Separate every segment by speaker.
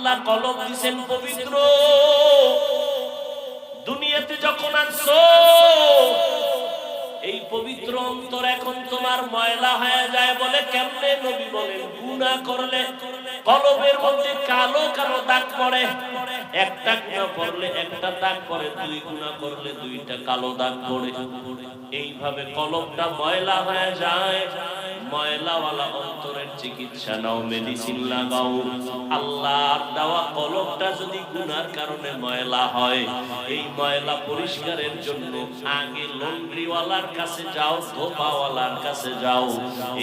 Speaker 1: আল্লাহ কলম দিছেন পবিত্র। দুনিয়াতে যখন আসছো, এই পবিত্র অন্তর এখন তোমার ময়লা হয়ে যায় বলে কেমনে নবী বলেন? গুনাহ করলে কলবের মধ্যে কালো কালো দাগ পড়ে। একটা গুনাহ করলে একটা দাগ পড়ে, দুই গুনাহ করলে দুইটা কালো দাগ পড়ে। এইভাবে কলবটা ময়লা হয়ে যায়। ময়লাওয়ালা অন্তরের চিকিৎসা নাও মেডিসিন লাগাও। আল্লাহর দেওয়া কলবটা যদি গুনার কারণে ময়লা হয়, এই ময়লা পরিষ্কারের জন্য আগে লন্ড্রিওয়ালার কাছে যাও, ধোপাওয়ালার কাছে যাও।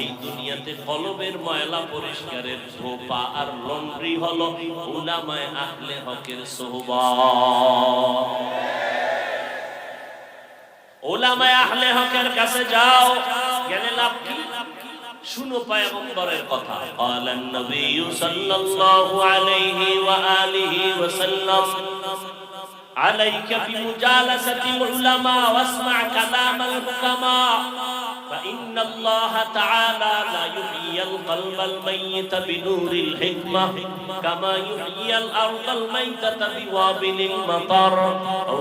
Speaker 1: এই দুনিয়াতে কলবের ময়লা পরিষ্কারের ধোপা আর লন্ড্রি হলো উলামায়ে আহলে হকের সোহবত। ওলামায় আহলে হকের কাছে যাও, গেলে লাভ শুনো পয়গম্বরের কথা قالن নবী সাল্লাল্লাহু আলাইহি ওয়া আলিহি ওয়া সাল্লাম عليك بمجالسة العلماء واسمع كلام الحكماء فإن الله تعالى لا يحيي القلب الميت بنور الحكمة كما يحيي الأرض الميتة بوابل المطر أو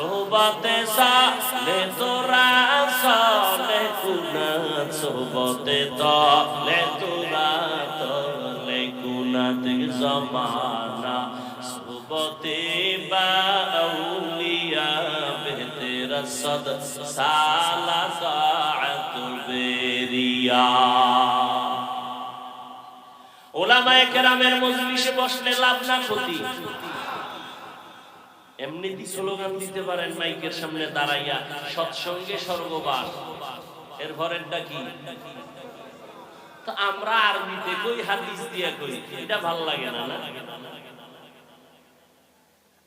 Speaker 1: সোহবতে সালে তোরা সালে কুনা সোহবতে তলে তোরা তলে কুনাত জমানা সোহবতে বাউলিয়া বেতের সদ সালা সাআত বেরিয়া। ওলামায়ে কেরামের মজলিসে বসলে লাভ না ক্ষতি। এমনিতে স্লোগান দিতে পারেন মাইকের সামনে দাঁড়াইয়া, সৎসঙ্গে স্বর্গবাস। এর পরেরটা কি? তো আমরা আরবিতে কই, হাদিস দিয়া কই? এটা ভালো লাগে না না?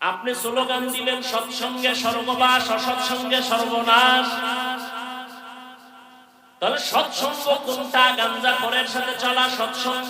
Speaker 1: আপনি স্লোগান দিলেন, সৎসঙ্গে স্বর্গবাস, অসৎসঙ্গে সর্বনাশ। তাহলে সৎসঙ্গ কোনটা? গাঞ্জা করের সাথে চলা সৎসঙ্গ।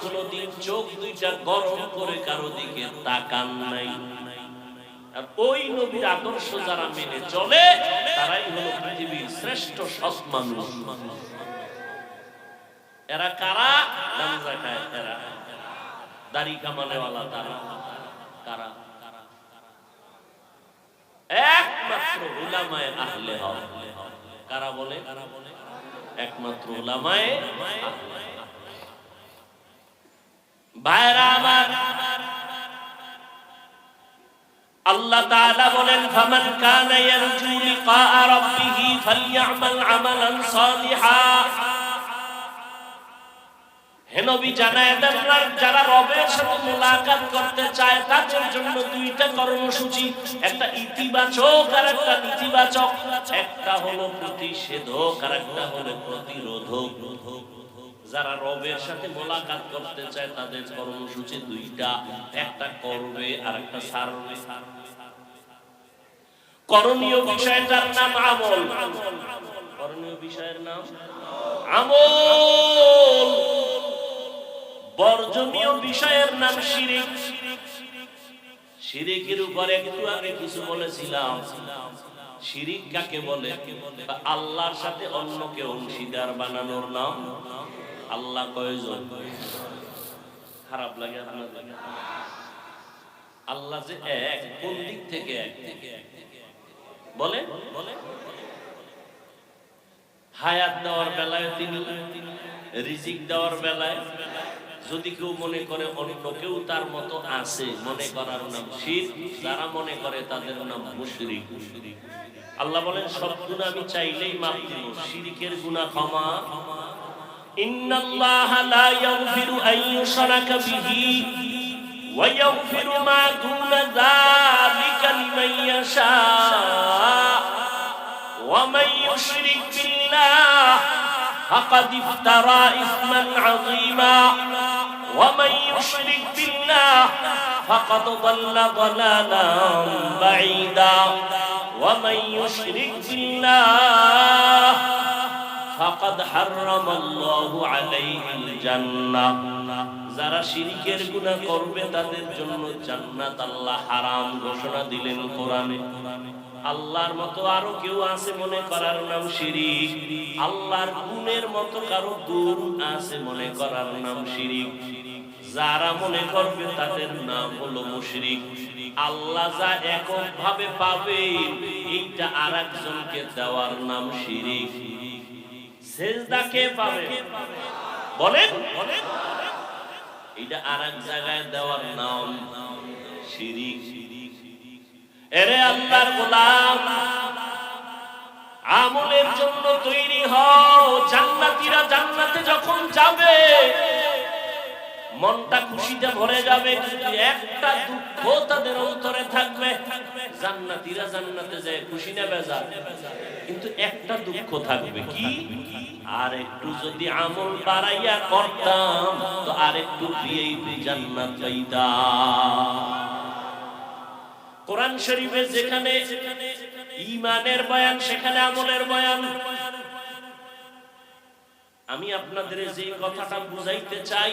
Speaker 1: কোনোদিন চোখ দুইটা গরম করে কারও দিকে তাকান নাই। আর ওই নবীর আদর্শ যারা মেনে চলে, তারাই হলো পৃথিবীর শ্রেষ্ঠ সৎ মানুষ। এরা কারা? গাঞ্জা খায় এরা। দাড়ি তারা কারা? একমাত্র উলামায়ে আহলে হক। কারা বলে? একমাত্র আহলে। আল্লাহ তাআলা বলেন, ফামান কানা ইয়ারজু লিকা রাব্বিহ আমালান সালিহা। হে নবী যারা রবের সাথে মোলাকাত করতে চায়, তাদের জন্য দুইটা কর্মসূচি, একটা ইতিবাচক আর একটা নেতিবাচক। একটা হলো প্রতিষেধক, আর একটা হলো প্রতিরোধক। যারা রবের সাথে মোলাকাত করতে চায়, তাদের কর্মসূচি দুইটা। একটা করবে আর একটা সারবে। করণীয় বিষয়টার নাম আমল। করণীয় বিষয়ের নাম আমল। বর্জনীয় বিষয়ের নাম শিরিক। শিরিকের উপর একটু আগে কিছু বলেছিলাম। শিরিক কাকে বলে? আল্লাহর সাথে অন্যকে অংশীদার বানানোর নাম আল্লাহ কয়জন? খারাপ লাগে আপনাদের? আল্লাহ যে এক, কোন দিক থেকে এক? বলে? হায়াত দেওয়ার বেলায় তিনি, রিজিক দেওয়ার বেলায় যদি কেউ মনে করে অন্য কেউ তার মতো আছে, মনে করার নাম শির, যারা মনে করে তাদের নাম মুশরিক। আল্লাহ বলেন, সব গুণা আমি চাইলেই মাফ দিব, শিরিকের গুণা ক্ষমা ইন্নাল্লাহা إن الله لا يغفر أن يشرك به ويغفر ما دون ذلك لمن يشاء. ومن يشرك بالله فقد افترى إثما عظيما. ومن يشرك بالله فقد ضل ضلالا بعيدا. ومن يشرك بالله যারা গুনাহ করবে, তাদের জন্য জান্নাত আল্লাহ হারাম ঘোষণা দিলেন কোরআনে। আল্লাহর মতো আরও কেউ আছে মনে করার নাম শিরিক। আল্লাহর গুণের মতো কারও গুণ আছে মনে করার নাম শিরিক। যারা মনে করবে, তাদের নাম হলো মুশরিক। আল্লাহ যা একক ভাবে পাবে, এইটা আর একজনকে দেওয়ার নাম শিরিক। সেজদা কে পাবে। বলেন। এটা আর এক জায়গায় দেওয়ার নাম শিরিক। এরে আল্লাহর গোলাম, আমলের জন্য তৈরি হও। জান্নাতীরা জান্নাতে যখন যাবে মনটা খুশিতে ভরে যাবে, একটা দুঃখ তাদের অন্তরে থাকবে। জান্নাতীরা জান্নাতে যায় খুশি নেবে যা কিন্তু একটা দুঃখ থাকবে কি? আর একটু যদি আমল বাড়াইয়া করতাম, তো আর একটু ভিআইপি জান্নাত পাইতাম। কোরআন শরীফে যেখানে ইমানের বয়ান, সেখানে আমলের বয়ান। আমি আপনাদের যে কথাটা বুঝাইতে চাই,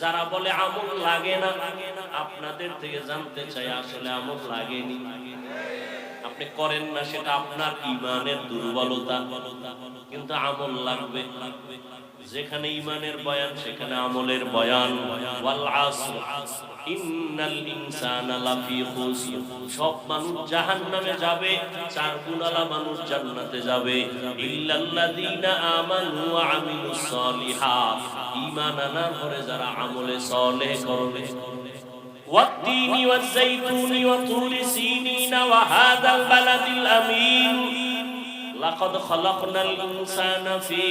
Speaker 1: যারা বলে আমল লাগে না, আপনাদের থেকে জানতে চাই আসলে আমল লাগেনি। আপনি করেন না, সেটা আপনার ইমানের দুর্বলতা। কিন্তু আমল লাগবে। যেখানে ইমানের বয়ান, সেখানে আমলের বয়ান। সব মানুষ জাহান্নামে যাবে, চার গুণালা মানুষ জান্নাতে যাবে। ইল্লাল্লাযীনা আমানু ওয়া যারা আমলে সলেহ করবে والتين والزيتون وطور سينين وهذا البلد الأمين لقد خلقنا الإنسان في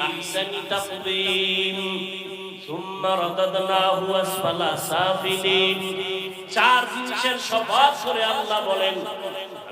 Speaker 1: أحسن تقويم ثم رددناه أسفل سافلين চার জিনিসের স্বভাব করে আল্লাহ বলেন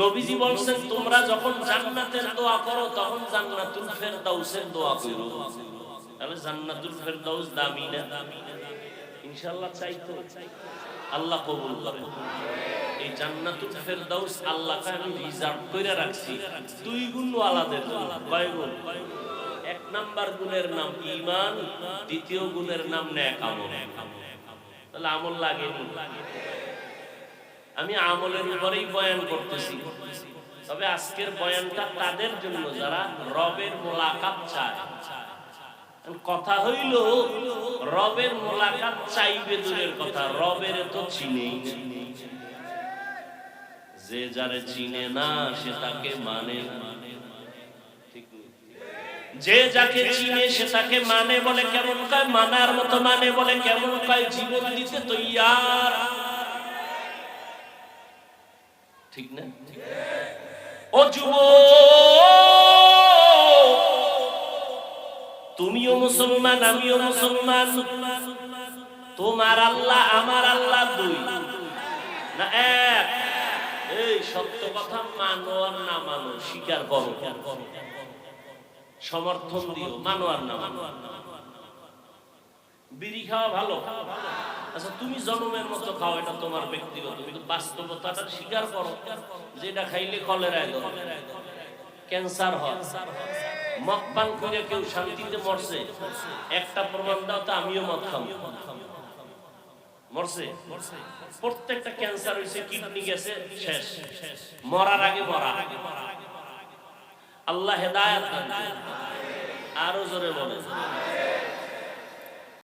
Speaker 1: নবীজি বলছেন তোমরা যখন জান্নাতের দোয়া করো তখন জান্নাতুল ফেরদাউসের দোয়া করো। তাহলে জান্নাতুল ফেরদাউস দামি না। ইনশাআল্লাহ চাইতো আল্লাহ কবুল করে। এই জান্নাতুল ফেরদাউস আল্লাহকে আমি রিজার্ভ করে রাখছি। দুই গুণ জন্য। কয় গুণ? এক নাম্বার গুণের নাম ঈমান, দ্বিতীয় গুণের নাম নেক আমল। তাহলে আমল লাগেনি আমি আমলের উপরেই বয়ান করতেছি। তবে আজকের বয়ানটা তাদের জন্য যারা রবের মোলাকাত চায়। কথা হইল, রবের মোলাকাত চাইবে দূরের কথা, রবের তো চিনেই যে যারে চিনে না, সে তাকে মানে। যে যাকে চিনে, সে তাকে মানে বলে কেমন কয়? মানার মতো মানে বলে কেমন কয়? জীবন দিতে তৈয়ার। ঠিক না? ও যুব তুমিও মুসলমান, আমিও মুসলমান। তোমার আল্লাহ, আমার আল্লাহ দুই। না, এক। এই, সত্য কথা মানো আর না মানো, স্বীকার করো। সমর্থন দিও, মানো আর না মানো। বিড়ি খাওয়া ভালো? আচ্ছা তুমি জন্মের মতো খাও, এটা তোমার ব্যক্তিগত, কিন্তু বাস্তবতাটা স্বীকার করো যেটা খাইলে কলেরায় ক্যান্সার হয়। মদ পান করে কেউ শান্তিতে মরছে, একটা প্রমাণ দাও তো আমিও মদ খাব মরছে? প্রত্যেকটা ক্যান্সার হয়েছে কিডনি গেছে, শেষ। মরার আগে মরা। আল্লাহ হেদায়াত। আরও জোরে বলে